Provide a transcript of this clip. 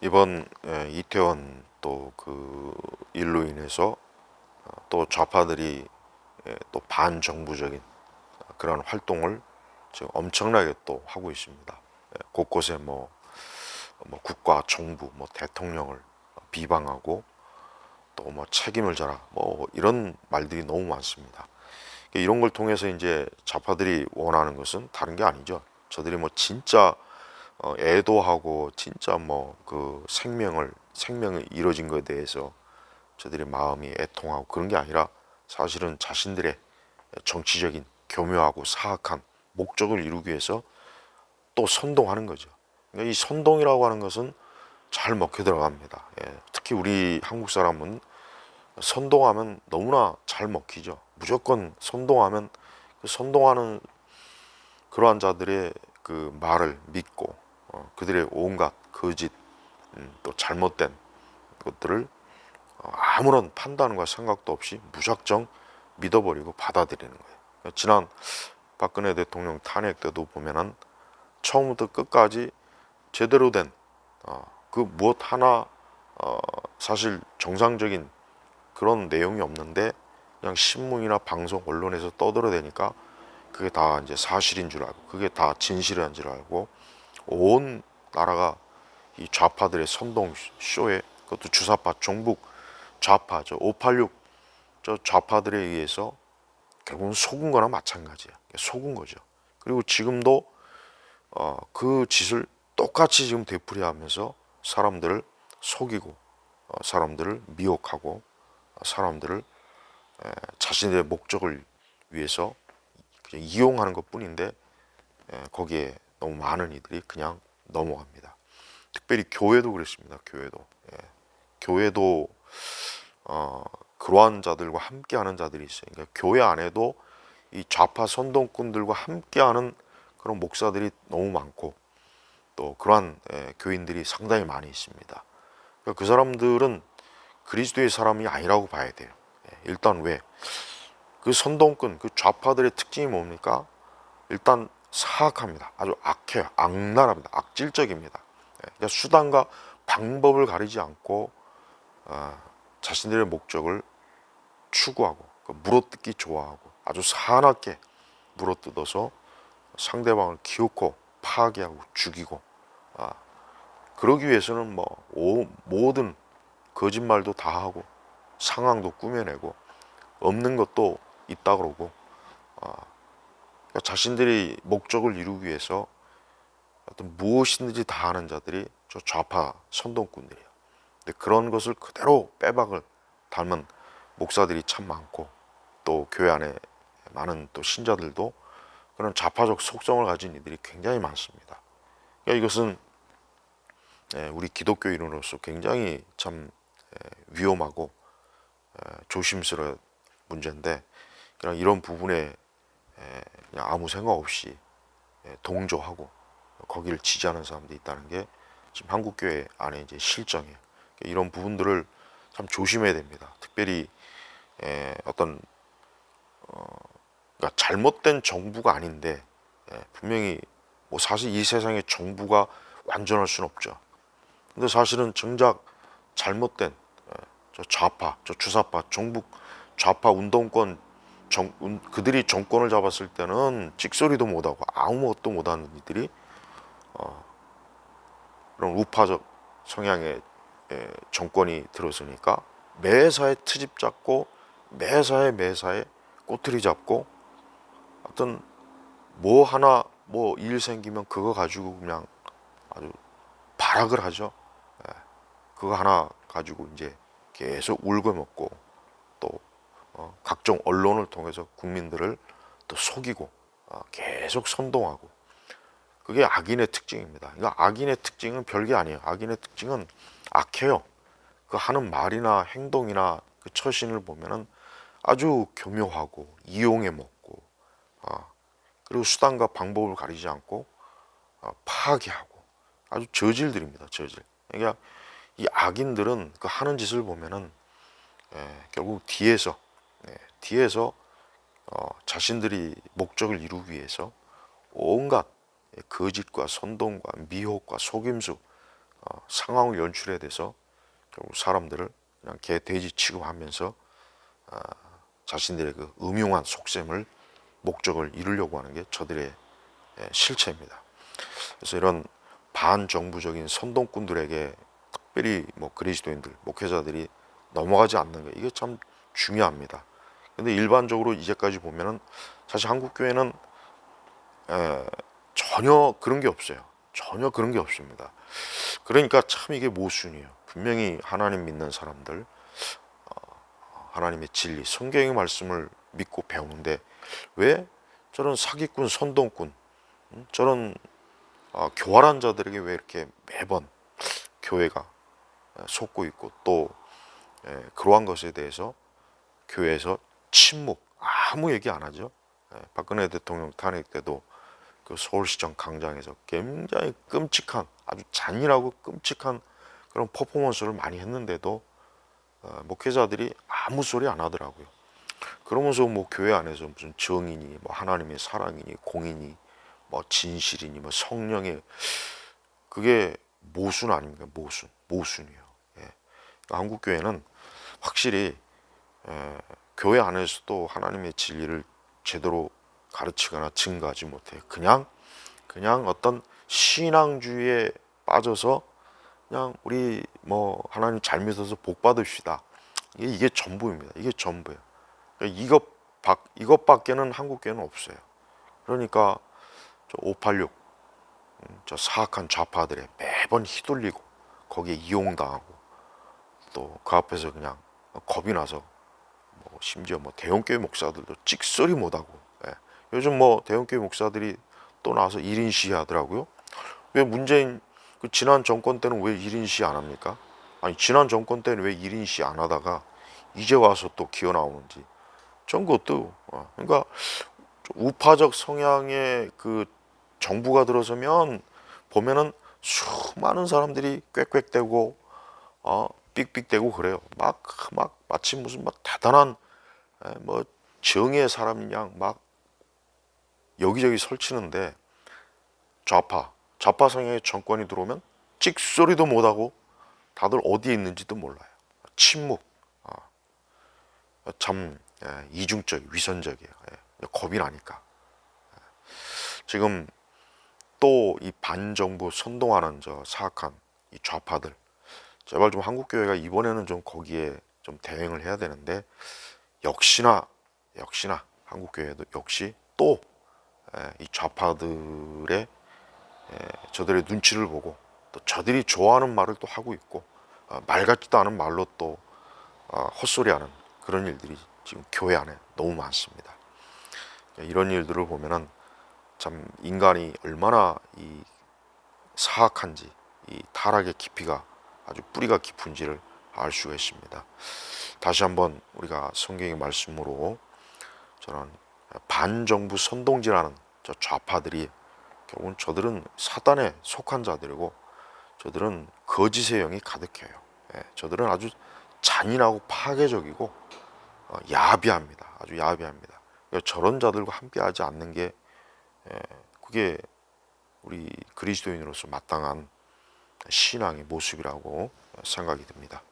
이번 예, 이태원 또 그 일로 인해서 어, 또 좌파들이 예, 또 반정부적인 그런 활동을 지금 엄청나게 또 하고 있습니다. 예, 곳곳에 뭐, 뭐 국가 정부 뭐 대통령을 비방하고 또 뭐 책임을 져라 뭐 이런 말들이 너무 많습니다. 이런 걸 통해서 이제 좌파들이 원하는 것은 다른 게 아니죠. 저들이 뭐 진짜 어, 애도하고 진짜 뭐 그 생명을 생명이 이루어진 것에 대해서 저들의 마음이 애통하고 그런 게 아니라 사실은 자신들의 정치적인 교묘하고 사악한 목적을 이루기 위해서 또 선동하는 거죠. 그러니까 이 선동이라고 하는 것은 잘 먹혀 들어갑니다. 예, 특히 우리 한국 사람은 선동하면 너무나 잘 먹히죠. 무조건 선동하면 그 선동하는 그러한 자들의 그 말을 믿고 어, 그들의 온갖 거짓 음, 또 잘못된 것들을 어, 아무런 판단과 생각도 없이 무작정 믿어버리고 받아들이는 거예요. 그러니까 지난 박근혜 대통령 탄핵 때도 보면은 처음부터 끝까지 제대로 된 어, 그 무엇 하나 어, 사실 정상적인 그런 내용이 없는데 그냥 신문이나 방송 언론에서 떠들어대니까 그게 다 이제 사실인 줄 알고 그게 다 진실인 줄 알고 온 나라가 이 좌파들의 선동 쇼에 그것도 주사파 종북 좌파 저 586 저 좌파들에 의해서 결국은 속은 거나 마찬가지야. 속은 거죠. 그리고 지금도 어, 그 짓을 똑같이 지금 되풀이하면서 사람들을 속이고 어, 사람들을 미혹하고 어, 사람들을 에, 자신의 목적을 위해서 이용하는 것뿐인데 에, 거기에 너무 많은 이들이 그냥 넘어갑니다. 특별히 교회도 그렇습니다. 교회도 예. 교회도 어, 그러한 자들과 함께하는 자들이 있어요. 그러니까 교회 안에도 이 좌파 선동꾼들과 함께하는 그런 목사들이 너무 많고 또 그러한 예, 교인들이 상당히 많이 있습니다. 그러니까 그 사람들은 그리스도의 사람이 아니라고 봐야 돼요. 예, 일단 왜? 그 선동꾼, 그 좌파들의 특징이 뭡니까? 일단 사악합니다. 아주 악해요. 악랄합니다. 악질적입니다. 예, 그러니까 수단과 방법을 가리지 않고 아, 자신들의 목적을 추구하고 그 물어뜯기 좋아하고 아주 사납게 물어뜯어서 상대방을 기웃고 파괴하고 죽이고 아, 그러기 위해서는 뭐 오, 모든 거짓말도 다 하고 상황도 꾸며내고 없는 것도 있다 그러고 아, 그러니까 자신들이 목적을 이루기 위해서 어떤 무엇이든지 다 하는 자들이 저 좌파 선동꾼들이에요. 근데 그런 것을 그대로 빼박을 닮은 목사들이 참 많고 또 교회 안에 많은 또 신자들도 그런 좌파적 속성을 가진 이들이 굉장히 많습니다. 그러니까 이것은 예, 우리 기독교인으로서 굉장히 참 예, 위험하고 예, 조심스러운 문제인데 그냥 이런 부분에 그냥 아무 생각 없이 동조하고 거기를 지지하는 사람들이 있다는 게 지금 한국 교회 안에 이제 실정이에요. 이런 부분들을 참 조심해야 됩니다. 특별히 어떤 어, 그러니까 잘못된 정부가 아닌데 분명히 뭐 사실 이 세상에 정부가 완전할 수는 없죠. 근데 사실은 정작 잘못된 저 좌파, 저 주사파, 종북 좌파 운동권 정, 그들이 정권을 잡았을 때는 찍소리도 못하고 아무것도 못하는 이들이 어, 그런 우파적 성향의 에, 정권이 들어서니까 매사에 트집 잡고 매사에 매사에 꼬투리 잡고 어떤 뭐 하나 뭐 일 생기면 그거 가지고 그냥 아주 발악을 하죠. 예, 그거 하나 가지고 이제 계속 울고 먹고 또 어, 각종 언론을 통해서 국민들을 또 속이고 어, 계속 선동하고 그게 악인의 특징입니다. 그러니까 악인의 특징은 별게 아니에요. 악인의 특징은 악해요. 그 하는 말이나 행동이나 그 처신을 보면은 아주 교묘하고 이용해 먹고 어, 그리고 수단과 방법을 가리지 않고 어, 파괴하고 아주 저질들입니다. 저질. 그러니까 이 악인들은 그 하는 짓을 보면은 예, 결국 뒤에서 예, 뒤에서 어, 자신들이 목적을 이루기 위해서 온갖 거짓과 선동과 미혹과 속임수 어, 상황을 연출해 대서 결국 사람들을 그냥 개 돼지 취급하면서 아, 자신들의 그 음흉한 속셈을 목적을 이루려고 하는 게 저들의 예, 실체입니다. 그래서 이런 반정부적인 선동꾼들에게 특별히 뭐 그리스도인들 목회자들이 넘어가지 않는 게 이게 참 중요합니다. 근데 일반적으로 이제까지 보면은 사실 한국 교회는 에, 전혀 그런 게 없어요. 전혀 그런 게 없습니다. 그러니까 참 이게 모순이에요. 분명히 하나님 믿는 사람들, 어, 하나님의 진리, 성경의 말씀을 믿고 배우는데 왜 저런 사기꾼, 선동꾼, 음, 저런 아, 교활한 자들에게 왜 이렇게 매번 교회가 에, 속고 있고 또 에, 그러한 것에 대해서 교회에서 침묵 아무 얘기 안 하죠. 에, 박근혜 대통령 탄핵 때도 그 서울시장 광장에서 굉장히 끔찍한 아주 잔인하고 끔찍한 그런 퍼포먼스를 많이 했는데도 어, 목회자들이 아무 소리 안 하더라고요. 그러면서 뭐 교회 안에서 무슨 정인이 뭐 하나님의 사랑이니 공이니 뭐 진실이니 뭐 성령의 그게 모순 아닙니까 모순 모순이요. 예. 그러니까 한국 교회는 확실히 에, 교회 안에서도 하나님의 진리를 제대로 가르치거나 증가하지 못해. 그냥 그냥 어떤 신앙주의에 빠져서 그냥 우리 뭐 하나님 잘 믿어서 복 받읍시다. 이게, 전부입니다. 이게 전부예요. 그러니까 이것 밖 이것밖에는 한국 교회는 없어요. 그러니까 저 586 음, 저 사악한 좌파들에 매번 휘둘리고 거기에 이용당하고 또 그 앞에서 그냥 겁이 나서 뭐 심지어 뭐 대형교회 목사들도 찍소리 못하고 예. 요즘 뭐 대형교회 목사들이 또 나와서 1인 시위 하더라고요 왜 문재인 그 지난 정권 때는 왜 1인 시위 안 합니까? 아니 지난 정권 때는 왜 1인 시위 안 하다가 이제 와서 또 기어 나오는지 전 그것도 어, 그러니까 좀 우파적 성향의 그 정부가 들어서면 보면은 수많은 사람들이 꽥꽥대고 어 삑삑대고 그래요. 막막 마치 무슨 막 대단한 에, 뭐 정의의 사람인 양막 여기저기 설치는데 좌파 좌파 성향의 정권이 들어오면 찍소리도 못하고 다들 어디에 있는지도 몰라요. 침묵. 아, 참 예, 이중적, 위선적이에요. 예, 겁이 나니까. 예. 지금 또 이 반정부 선동하는 저 사악한 이 좌파들 제발 좀 한국 교회가 이번에는 좀 거기에 좀 대응을 해야 되는데 역시나 역시나 한국 교회도 역시 또 이 좌파들의 에, 저들의 눈치를 보고 또 저들이 좋아하는 말을 또 하고 있고 어, 말 같지도 않은 말로 또 어, 헛소리하는 그런 일들이 지금 교회 안에 너무 많습니다. 이런 일들을 보면은 참 인간이 얼마나 이 사악한지 이 타락의 깊이가 아주 뿌리가 깊은지를 알 수가 있습니다. 다시 한번 우리가 성경의 말씀으로 저는 반정부 선동지라는 저 좌파들이 결국은 저들은 사단에 속한 자들이고 저들은 거짓의 영이 가득해요. 예, 저들은 아주 잔인하고 파괴적이고 어, 야비합니다. 아주 야비합니다. 그러니까 저런 자들과 함께하지 않는 게 예, 그게 우리 그리스도인으로서 마땅한 신앙의 모습이라고 생각이 듭니다.